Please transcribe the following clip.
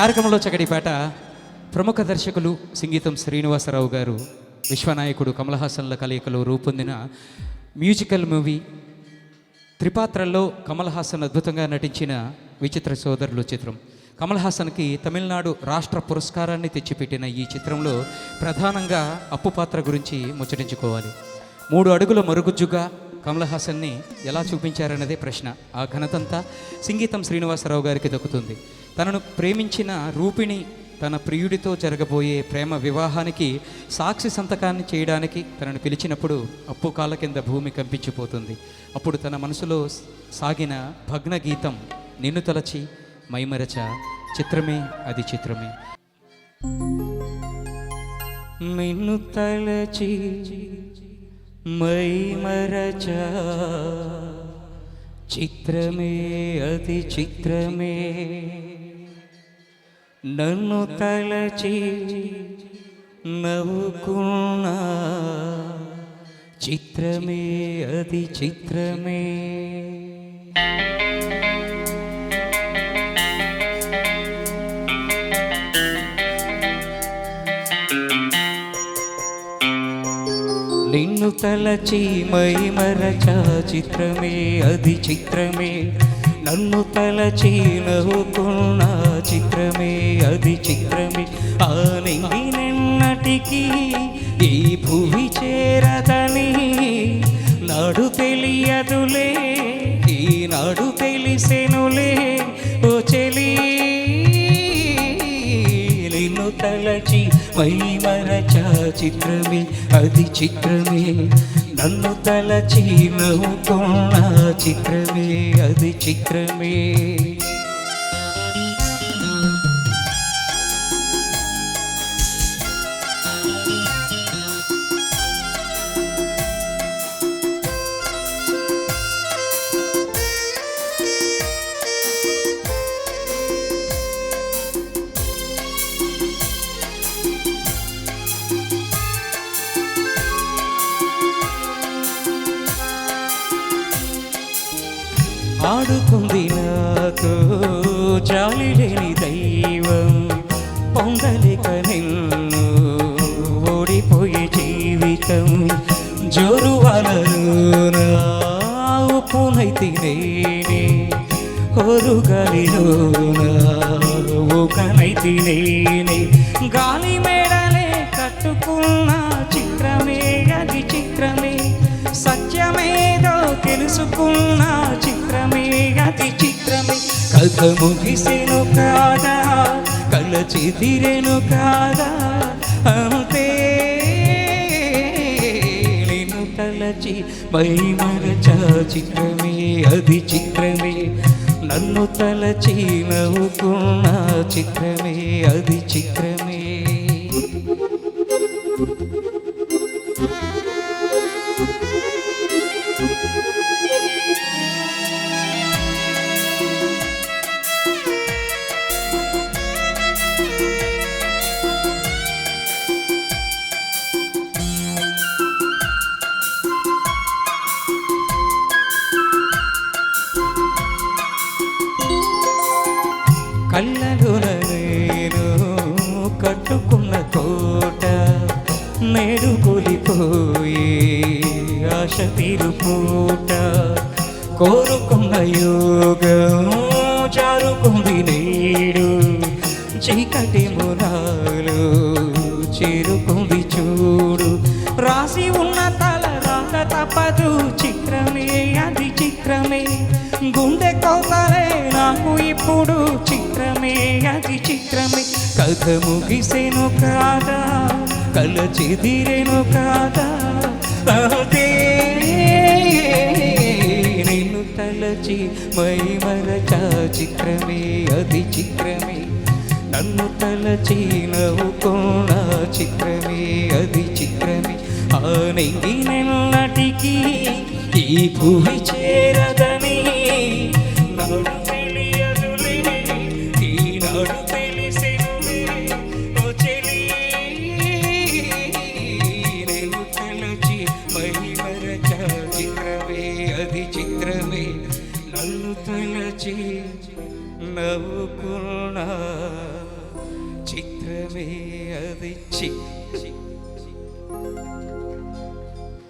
కార్యక్రమంలో చకటిపేట ప్రముఖ దర్శకులు సంగీతం శ్రీనివాసరావు గారు విశ్వనాయకుడు కమలహాసన్ల కలయికలో రూపొందిన మ్యూజికల్ మూవీ త్రిపాత్రల్లో కమల్ హాసన్ అద్భుతంగా నటించిన విచిత్ర సోదరులు చిత్రం. కమల్ హాసన్కి తమిళనాడు రాష్ట్ర పురస్కారాన్ని తెచ్చిపెట్టిన ఈ చిత్రంలో ప్రధానంగా అప్పు పాత్ర గురించి ముచ్చటించుకోవాలి. మూడు అడుగుల మరుగుజ్జుగా కమల్ హాసన్ని ఎలా చూపించారన్నదే ప్రశ్న. ఆ ఘనతంతా సంగీతం శ్రీనివాసరావు గారికి దక్కుతుంది. తనను ప్రేమించిన రూపిణి తన ప్రియుడితో జరగబోయే ప్రేమ వివాహానికి సాక్షి సంతకాన్ని చేయడానికి తనను పిలిచినప్పుడు అప్పు కాళ్ళ కింద భూమి కంపించిపోతుంది. అప్పుడు తన మనసులో సాగిన భగ్న గీతం నిన్ను తలచి మైమరచ చిత్రమే అది చిత్రమే. నిన్ను తలచి మైమరచ చిత్రమే అతి చిత్రమే నన్ను తలచి నవ్వుకున్నా చిత్రమే అతి చిత్రమే నిన్ను తలచి మై మరచ చిత్రమే అది చిత్రమే. నన్ను తలచి నవ్వుకున్న చిత్రమే అది చిత్రమే. ఆ నిన్నటికి ఈ భూమి చేరదని నాడు తెలియదులే ఈనాడు తెలిసెనులే. ఓ చెలి నిన్ను తలచి మై చిత్రమే అది చిత్రమే నన్ను తలచి నవ్వుకున్న చిత్రమే అది చిత్రమే ఆడుకుంది నాకు. జాలి లేని దైవం పొందలేక నిన్ను ఓడిపోయే జీవితం జోరు అలలోన ఉప్పునైతే నేనే ఓరు నేనే గాలి మేడలే కట్టుకున్న చిత్రమే అది చిత్రమే. సత్యమేదో తెలుసుకున్న కథ ముగిసెను కాదా కల చెదిరెను కాదా అంతే నేను తలచి మై మరచ చిత్రమే అది చిత్రమే. నన్ను తలచి నవ్వుకున్న చిత్రమే అది చిత్రమే. thank you కళ్ళలోన నేను కట్టుకున్న కోట నేడు కూలిపోయి ఆశ తీరుపూట. కోరుకున్న యోగం చారుకుంది నేడు చీకటి మునాలు చేరుకుంది చూడు. రాసి ఉన్న తల రాక తప్పదు కథ ముగిసెను కాదా? కల చెదిరెను కాదా? అదే నిన్ను తలచి మైమరచ చిత్రమే అది చిత్రమే. నన్ను తలచి నవ్వుకోన చిత్రమే అది చిత్రమే. ఆ నెంగి నెల్లటికి ఈ భూమి మరచి నవ్వుకున్న చిత్రమే అది. చి.